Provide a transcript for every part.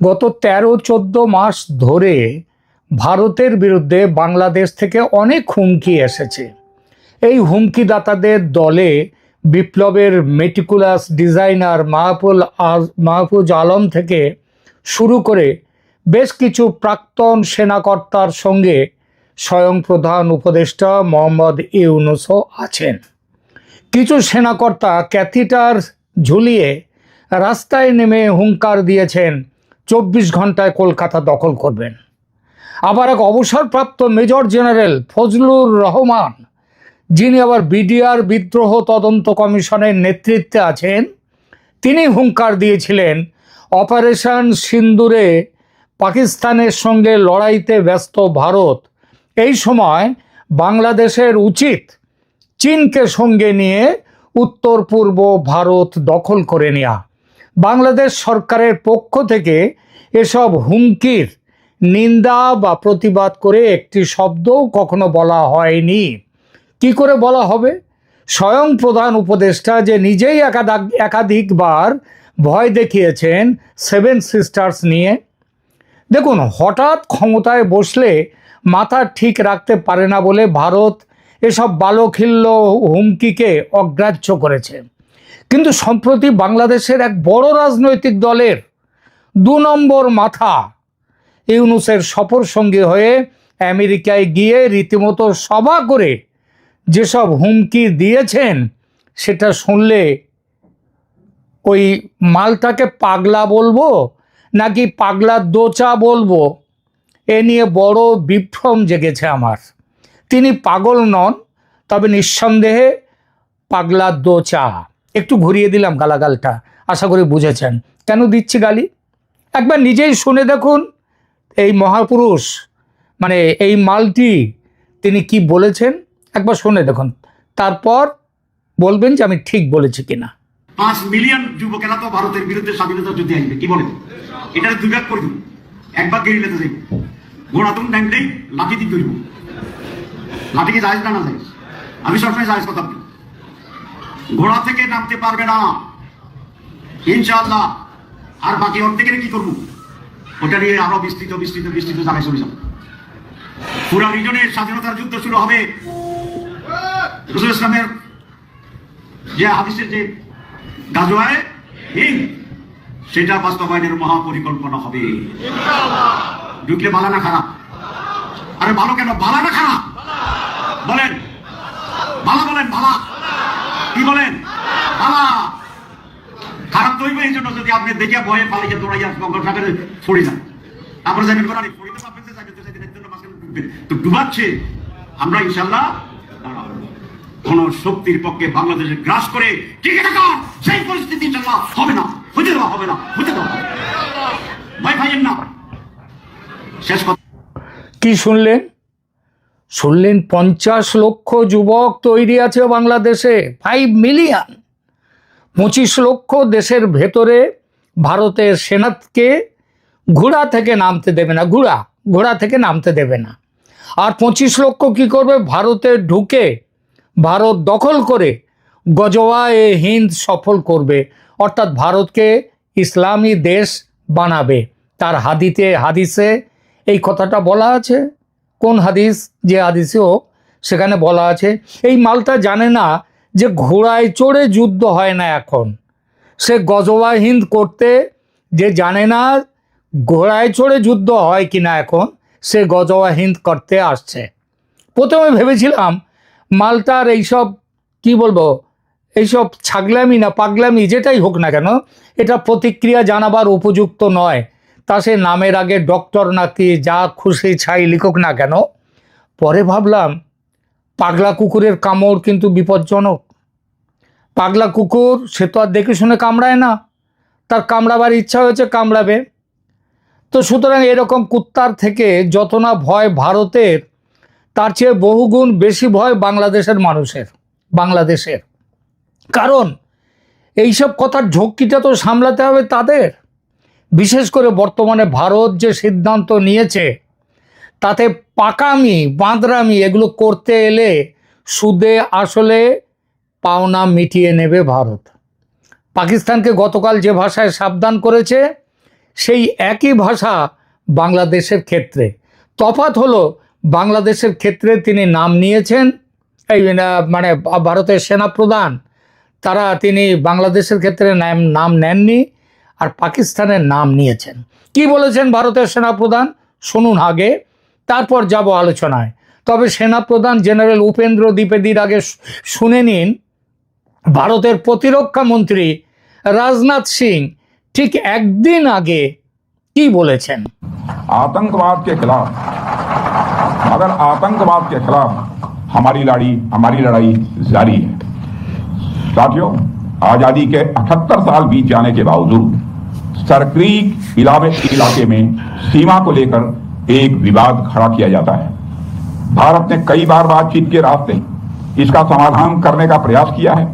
গত তেরো চোদ্দ মাস ধরে ভারতের বিরুদ্ধে বাংলাদেশ থেকে অনেক হুমকি এসেছে। এই হুমকিদাতাদের দলে বিপ্লবের মেটিকুলাস ডিজাইনার মাহফুল আজ, মাহফুজ আলম থেকে শুরু করে বেশ কিছু প্রাক্তন সেনাকর্তার সঙ্গে স্বয়ং প্রধান উপদেষ্টা মোহাম্মদ ইউনুসও আছেন। কিছু সেনাকর্তা ক্যাথিটার ঝুলিয়ে রাস্তায় নেমে হুঙ্কার দিয়েছেন চব্বিশ ঘন্টায় কলকাতা দখল করবেন। আবার এক অবসরপ্রাপ্ত মেজর জেনারেল ফজলুর রহমান, যিনি আবার বিডিআর বিদ্রোহ তদন্ত কমিশনের নেতৃত্বে আছেন, তিনি হুঙ্কার দিয়েছিলেন, অপারেশন সিন্দুরে পাকিস্তানের সঙ্গে লড়াইতে ব্যস্ত ভারত। এই সময় বাংলাদেশের উচিত চীনকে সঙ্গে নিয়ে উত্তর পূর্ব ভারত দখল করে নেওয়া বাংলাদেশ সরকারের পক্ষ থেকে এসব হুমকির নিন্দা বা প্রতিবাদ করে একটি শব্দও কখনো বলা হয়নি। কি করে বলা হবে? স্বয়ং প্রধান উপদেষ্টা যে নিজেই একাধিক একাধিকবার ভয় দেখিয়েছেন সেভেন সিস্টার্স নিয়ে। দেখুন, হঠাৎ ক্ষমতায় বসলে মাথা ঠিক রাখতে পারে না বলে ভারত এসব বালখিল্য হুমকিকে অগ্রাহ্য করেছে। কিন্তু সম্প্রতি বাংলাদেশের এক বড় রাজনৈতিক দলের দু নম্বর মাথা ইউনুসের সফর সঙ্গী হয়ে আমেরিকায় গিয়ে রীতিমতো সভা করে যেসব হুমকি দিয়েছেন, সেটা শুনলে ওই মালটাকে পাগলা বলব নাকি পাগলা দোচা বলব? এ নিয়ে বড় বিভ্রম জেগেছে আমার। তিনি পাগল নন, তবে নিঃসন্দেহে পাগলা দোচা। একটু ঘুরিয়ে দিলাম গালাগালটা, আশা করি বুঝেছেন। কেন দিচ্ছি গালি? একবার নিজেই শুনে দেখুন, এই মহাপুরুষ মানে এই মালটি তিনি কি বলেছেন, একবার শুনে দেখুন। তারপর বলবেন যে আমি ঠিক বলেছি কিনা। পাঁচ মিলিয়ন যুবকেরা তো ভারতের বিরুদ্ধে স্বাধীনতা যুদ্ধে আসবে, কি বলেন? এটা দুই ভাগ করে দিব এক ভাগ গেরিলাতে যাইব ঘোড়াতুন টাইমটাই লাঠি দিয়ে লাঠি কি জায়েজ না না জায়েজ। আমি সবসময় জায়েজ কথা বলি। ঘোড়া থেকে নামতে পারবে না। ইনশাআল্লাহ। আর বাকি অর্ধেকের কি করব? ওটা নিয়ে আরও বিস্তৃত বিস্তৃত বিস্তৃত জায়গায় চলে যাব। পুরা রিজনের স্বাধীনতার যুদ্ধ শুরু হবে। রসুল ইসলামের যে হাদিসের যে গাজোয়ায় হিন্দ সেটা বাস্তবায়নের মহাপরিকল্পনা হবে। ঢুকলে বালা না খারাপ? আরে ভালো কেন? বালা না খারাপ বলেন বালা বলেন ভালা কি বলেন বালা খারাপ এই জন্য যদি আপনি দেখিয়া ভয়ে গঙ্গা সাগরে কোরআনে পড়িতে পারবেন তো ডুবাচ্ছে। আমরা ইনশাল্লাহ কোন শক্তির পক্ষে বাংলাদেশে গ্রাস করে টিকে সেই পরিস্থিতি ইনশাল্লাহ হবে না। হতে দেওয়া হবে না হতে দেওয়া। ভয় না। শেষ কথা। কি শুনলেন? শুনলেন পঞ্চাশ লক্ষ যুবক তৈরি আছে বাংলাদেশে ফাইভ মিলিয়ন পঁচিশ লক্ষ দেশের ভেতরে ভারতের সেনাকে ঘোড়া থেকে নামতে দেবে না, ঘোড়া ঘোড়া থেকে নামতে দেবে না। আর পঁচিশ লক্ষ কি করবে? ভারতে ঢুকে ভারত দখল করে গজওয়া এ হিন্দ সফল করবে। অর্থাৎ ভারতকে ইসলামী দেশ বানাবে। তার হাদিতে, হাদিসে এই কথাটা বলা আছে। কোন হাদিস যে হাদিসে হোক সেখানে বলা আছে, এই মালটা জানে না যে ঘোড়ায় চড়ে যুদ্ধ হয় না এখন। সে গজওয়া হিন্দ করতে যে জানে না ঘোড়ায় চড়ে যুদ্ধ হয় কি না এখন, সে গজওয়া হিন্দ করতে আসছে। প্রথমে ভেবেছিলাম মালটার এইসব, কি বলব, এইসব ছাগলামি না পাগলামি যেটাই হোক না কেন, এটা প্রতিক্রিয়া জানাবার উপযুক্ত নয়। তা সে নামের আগে ডক্টর নাকি যা খুশি ছাই লিখুক না কেন? পরে ভাবলাম, পাগলা কুকুরের কামড় কিন্তু বিপজ্জনক। পাগলা কুকুর, সে তো আর দেখে শুনে কামড়ায় না। তার কামড়াবার ইচ্ছা হয়েছে কামড়াবে। তো সুতরাং এরকম কুত্তার থেকে যত না ভয় ভারতের, তার চেয়ে বহুগুণ বেশি ভয় বাংলাদেশের মানুষের, বাংলাদেশের। কারণ, এইসব কথার ঝক্কিটা তো সামলাতে হবে তাদের। বিশেষ করে বর্তমানে ভারত যে সিদ্ধান্ত নিয়েছে, তাতে পাকামি, বাঁদরামি এগুলো করতে এলে সুদে আসলে পাওনা মিটিয়ে নেবে ভারত। পাকিস্তানকে গতকাল যে ভাষায় সাবধান করেছে, সেই একই ভাষা বাংলাদেশের ক্ষেত্রে। তফাৎ হলো, বাংলাদেশের ক্ষেত্রে তিনি নাম নিয়েছেন, এই মানে ভারতের সেনাপ্রধান, তারা তিনি বাংলাদেশের ক্ষেত্রে নাম নাম নেননি। আর পাকিস্তানের নাম নিয়েছেন কি বলেছেন ভারতের সেনাপ্রধান শুনুন আগে তারপর যাব আলোচনায় তবে সেনাপ্রধান জেনারেল উপেন্দ্র দ্বিবেদীর আগে শু- শুনে নিন ভারতের প্রতিরক্ষা মন্ত্রী রাজনাথ সিং ঠিক একদিন আগে কি বলেছেন आतंकवाद के खिलाफ मगर आतंकवाद के खिलाफ हमारी लड़ी हमारी लड़ाई जारी है साथियों आजादी के 78 साल बीत जाने के बावजूद सरक्रीक इलाके में सीमा को लेकर एक विवाद खड़ा किया जाता है। भारत ने कई बार बातचीत के रास्ते इसका समाधान करने का प्रयास किया है,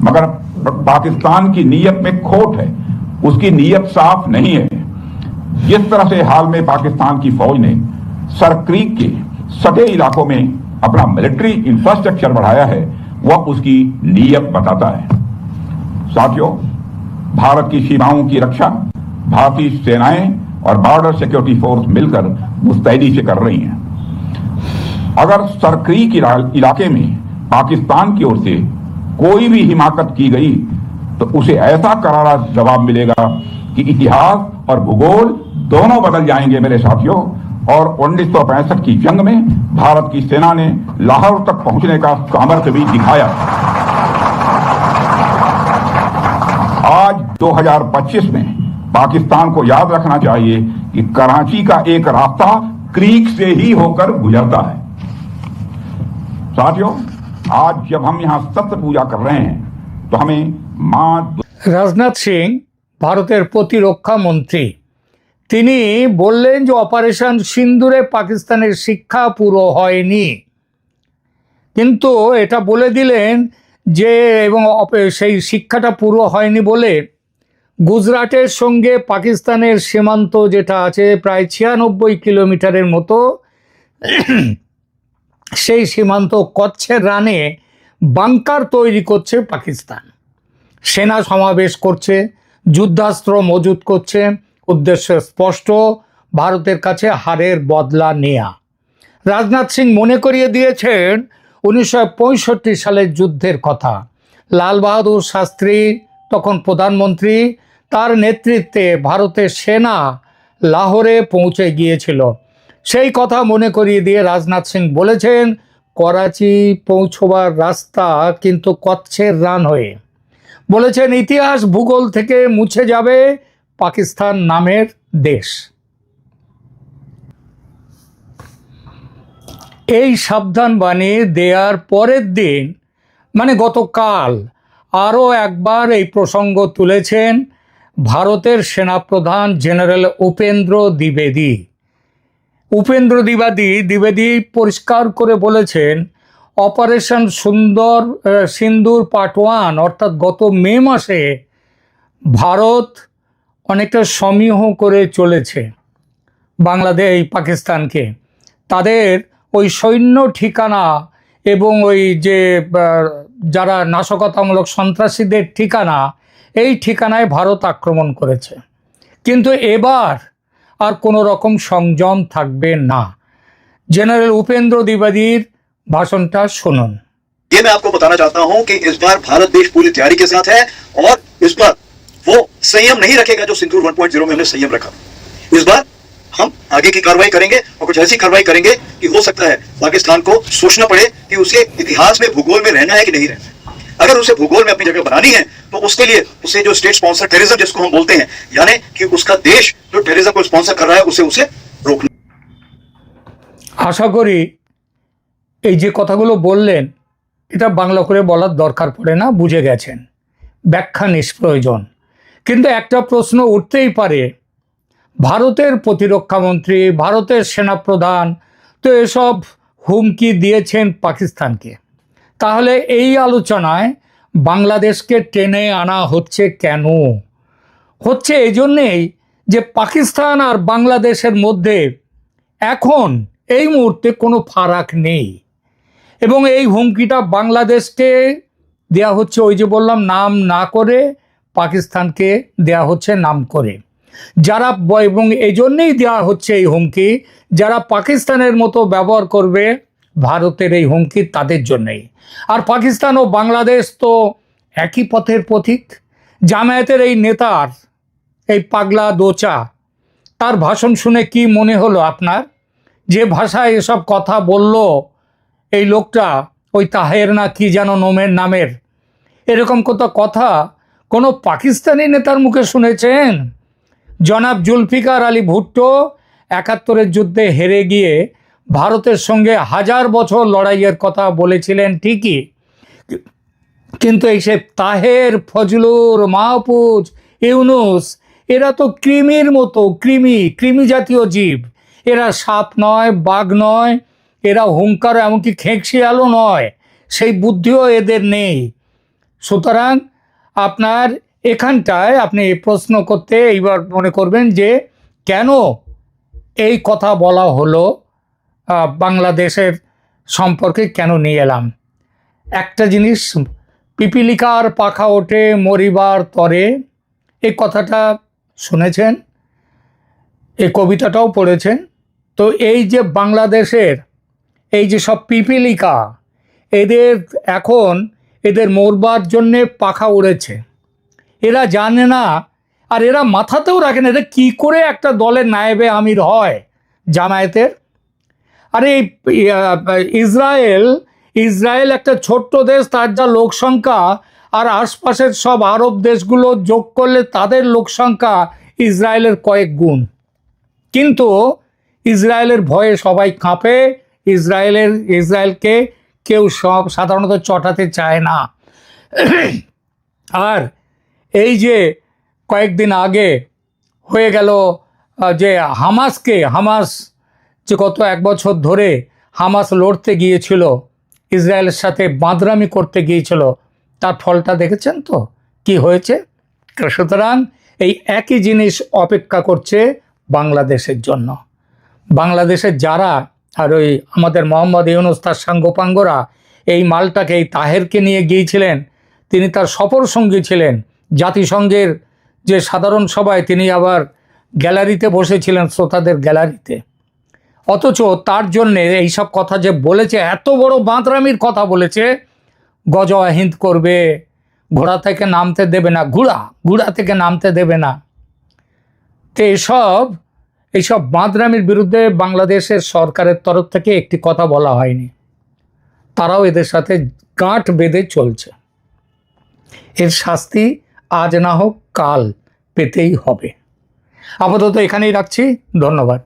मगर पाकिस्तान की नीयत में खोट है, उसकी नीयत साफ़ नहीं है। जिस तरह से हाल में पाकिस्तान की फौज ने सरक्रीक के सटे इलाकों में अपना मिलिट्री इंफ्रास्ट्रक्चर बढ़ाया है, वह उसकी नीयत बताता है। साथियों, भारत की सीमाओं की रक्षा भारतीय सेनाएँ और बॉर्डर सिक्योरिटी फोर्स मिलकर मुस्तैदी से कर रही हैं। अगर सरक्रीक इला- इलाके में पाकिस्तान की ओर से कोई भी हिमाकत की गई तो उसे ऐसा करारा जवाब मिलेगा कि इतिहास और भूगोल दोनों बदल जाएँगे मेरे साथियों, और उन्नीस सौ पैंसठ की जंग में भारत की सेना ने लाहौर तक पहुँचने का सामर्थ्य भी दिखाया। आज 2025 में पाकिस्तान को याद रखना चाहिए कि कराची का एक रास्ता क्रीक से ही होकर गुजरता है साथियों आज जब हम यहाँ सत्य पूजा कर रहे हैं तो हमें माँ রাজনাথ সিং ভারতের প্রতিরক্ষা মন্ত্রী তিনি বললেন যে অপারেশন সিন্দুরে পাকিস্তানের শিক্ষা পুরো হয়নি কিন্তু এটা বলে দিলেন যে এবং অপ- সেই শিক্ষাটা পুরো হয়নি বলে গুজরাটের সঙ্গে পাকিস্তানের সীমান্ত যেটা আছে, প্রায় ছিয়ানব্বই কিলোমিটারের মতো, সেই সীমান্ত কচ্ছের রানে বাংকার তৈরি করছে পাকিস্তান। সেনা সমাবেশ করছে, যুদ্ধাস্ত্র মজুত করছে, উদ্দেশ্য স্পষ্ট, ভারতের কাছে হারের বদলা নেয়া। রাজনাথ সিং মনে করিয়ে দিয়েছেন, উনিশশো পঁয়ষট্টি সালের যুদ্ধের কথা। লাল বাহাদুর শাস্ত্রী, তখন প্রধানমন্ত্রী তার নেতৃত্বে ভারতের সেনা লাহোরে পৌঁছে গিয়েছিল। সেই কথা মনে করিয়ে দিয়ে রাজনাথ সিং বলেছেন, করাচি পৌঁছবার রাস্তা কিন্তু কচ্ছের রান হয়ে। বলেছেন, ইতিহাস ভূগোল থেকে মুছে যাবে পাকিস্তান নামের দেশ। এই সাবধান বাণী দেওয়ার পরের দিন মানে গতকাল, আরও একবার এই প্রসঙ্গ তুলেছেন ভারতের সেনাপ্রধান জেনারেল উপেন্দ্র দ্বিবেদী। উপেন্দ্র দ্বিবেদী দ্বিবেদী পরিষ্কার করে বলেছেন, অপারেশন সুন্দর সিন্দুর পার্ট ওয়ান অর্থাৎ গত মে মাসে ভারত অনেকটা সমীহ করে চলেছে বাংলাদেশ, পাকিস্তানকে। তাদের ওই সৈন্য ঠিকানা এবং ওই যে যারা নাশকতামূলক সন্ত্রাসীদের ঠিকানা এই ঠিকানায় ভারত আক্রমণ করেছে কিন্তু এবার আর কোনো রকম সংযম থাকবে না জেনারেল উপেন্দ্র দ্বিবেদীর ভাষণটা শুনুন ये मैं आपको बताना चाहता हूं कि इस बार भारत देश पूरी तैयारी के साथ है और इस बार वो संयम नहीं रखेगा जो सिंदूर 1.0 में हमने संयम रखा इस बार हम आगे की कार्रवाई करेंगे और कुछ ऐसी कार्रवाई करेंगे कि हो सकता है पाकिस्तान को सोचना पड़े कि उसे इतिहास में भूगोल में रहना है कि नहीं रहना है अगर उसे भूगोल में अपनी जगह बनानी है तो उसके लिए उसे जो स्टेट स्पॉन्सर टेररिज्म जिसको हम बोलते हैं यानी कि उसका देश जो टेररिज्म को स्पॉन्सर कर रहा है उसे उसे रोकना আশা করি এই যে কথাগুলো বললেন এটা বাংলা করে বলার দরকার পড়ে না বুঝে গেছেন ব্যাখ্যা নিষ্প্রয়োজন কিন্তু একটা প্রশ্ন উঠতেই পারে ভারতের প্রতিরক্ষামন্ত্রী ভারতের সেনাপ্রধান তো এসব হুমকি দিয়েছেন পাকিস্তানকে তাহলে এই আলোচনায় বাংলাদেশকে টেনে আনা হচ্ছে কেন? হচ্ছে এই জন্যেই যে পাকিস্তান আর বাংলাদেশের মধ্যে এখন এই মুহূর্তে কোনো ফারাক নেই। এবং এই হুমকিটা বাংলাদেশকে দেয়া হচ্ছে ওই যে বললাম, নাম না করে পাকিস্তানকে দেয়া হচ্ছে নাম করে। যারা এবং এই জন্যেই দেওয়া হচ্ছে এই হুমকি, যারা পাকিস্তানের মতো ব্যবহার করবে ভারতের এই হুমকি তাদের জন্যেই। আর পাকিস্তান ও বাংলাদেশ তো একই পথের পথিক। জামায়াতের এই নেতার এই পাগলা দোচা, তার ভাষণ শুনে কি মনে হলো আপনার? যে ভাষায় এসব কথা বলল এই লোকটা, ওই তাহের না কি যেন নোমের নামের। এরকম কত কথা কোনো পাকিস্তানি নেতার মুখে শুনেছেন? জনাব জুলফিকার আলী ভুট্টো একাত্তরের যুদ্ধে হেরে গিয়ে ভারতের সঙ্গে হাজার বছর লড়াইয়ের কথা বলেছিলেন ঠিকই। কিন্তু এই সে তাহের, ফজলুর, মাহফুজ, ইউনুস, এরা তো কৃমির মতো, কৃমি কৃমি জাতীয় জীব। এরা সাপ নয়, বাঘ নয়, এরা হুঙ্কার, এমনকি খেঁকশিয়ালও নয়। সেই বুদ্ধিও এদের নেই। সুতরাং আপনার এখানটায় আপনি প্রশ্ন করতে এইবার মনে করবেন যে কেন এই কথা বলা হলো? বাংলাদেশের সম্পর্কে কেন নিয়ে এলাম? একটা জিনিস, পিপিলিকার পাখা ওঠে মরিবার তরে। এই কথাটা শুনেছেন এই কবিতাটাও পড়েছেন। তো এই যে বাংলাদেশের, এই যে সব পিপিলিকা, এদের এখন, এদের মরবার জন্যে পাখা উড়েছে। এরা জানে না, আর এরা মাথাতেও রাখে না, এরা কী করে একটা দলের নায়েবে আমির হয় জামায়াতের? আরে, এই ইসরায়েল ইসরায়েল একটা ছোট্ট দেশ, তার যা লোক সংখ্যা, আর আশপাশের সব আরব দেশগুলো যোগ করলে তাদের লোক সংখ্যা ইসরায়েলের কয়েক গুণ। কিন্তু ইসরায়েলের ভয়ে সবাই কাঁপে, ইসরায়েলের, ইসরায়েলকে কেউ সব সাধারণত চটাতে চায় না। আর এই যে কয়েকদিন আগে হয়ে গেল যে হামাসকে, হামাস যে গত এক বছর ধরে হামাস লড়তে গিয়েছিল, ইসরায়েলের সাথে বাঁদরামি করতে গিয়েছিল, তার ফলটা দেখেছেন তো? কি হয়েছে? সুতরাং এই একই জিনিস অপেক্ষা করছে বাংলাদেশের জন্য। বাংলাদেশের যারা আর ওই আমাদের মোহাম্মদ ইউনুস, তার সাঙ্গপাঙ্গরা এই মালটাকে, এই তাহেরকে নিয়ে গিয়েছিলেন, তিনি তার সফর সঙ্গী ছিলেন। জাতিসংঘের যে সাধারণ সভায় তিনি আবার গ্যালারিতে বসেছিলেন, শ্রোতাদের গ্যালারিতে। অথচ তার জন্যে এইসব কথা যে বলেছে, এত বড় বাঁদরামির কথা বলেছে গজওয়াহিন্দ করবে, ঘোড়া থেকে নামতে দেবে না, ঘোড়া ঘোড়া থেকে নামতে দেবে না। তো এসব, এইসব বাঁদরামির বিরুদ্ধে বাংলাদেশের সরকারের তরফ থেকে একটি কথা বলা হয়নি। তারাও এদের সাথে গাঁট বেঁধে চলছে। এর শাস্তি আজ না হোক কাল পেতেই হবে। আপাতত এখানেই রাখছি। ধন্যবাদ।